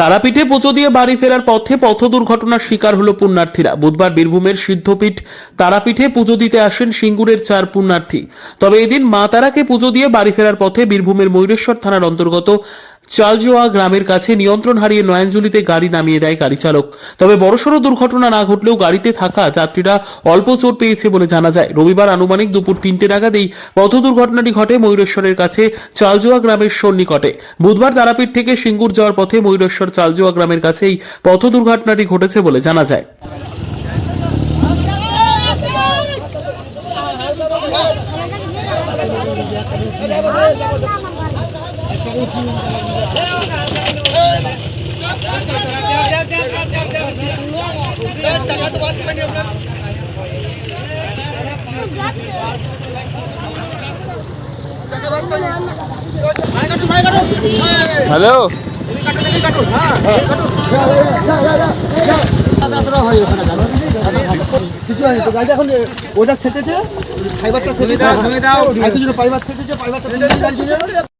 তারাপীঠে পুজো দিয়ে বাড়ি ফেরার পথে পথ দুর্ঘটনার শিকার হলো পুণ্যার্থীরা। বুধবার বীরভূমের সিদ্ধপীঠ তারাপীঠে পুজো দিতে আসেন সিঙ্গুরের চার পুণ্যার্থী। তবে এদিন মা তারাকে পুজো দিয়ে বাড়ি ফেরার পথে বীরভূমের ময়ূরেশ্বর থানার অন্তর্গত চালজোয়া গ্রামের কাছে নিয়ন্ত্রণ হারিয়ে নয়নজুলিতে গাড়ি নামিয়ে দেয় গাড়ি চালক তবে বড়সড় দুর্ঘটনা না ঘটলেও গাড়িতে থাকা যাত্রীরা অল্প চোট পেয়েছে বলে জানা যায় রবিবার আনুমানিক দুপুর তিনটে নাগাদেই পথ দুর্ঘটনাটি ঘটে ময়ূরেশ্বরের কাছে চালজোয়া গ্রামের সন্নিকটে বুধবার তারাপীঠ থেকে সিঙ্গুর যাওয়ার পথে ময়ূরেশ্বর চালজোয়া গ্রামের কাছেই পথ দুর্ঘটনাটি ঘটেছে বলে জানা যায় হ্যালো। কিছু হয়নি তো গাড়িটা এখন ওটা সেটেছে ফাইবারটা সেটেছে যাবে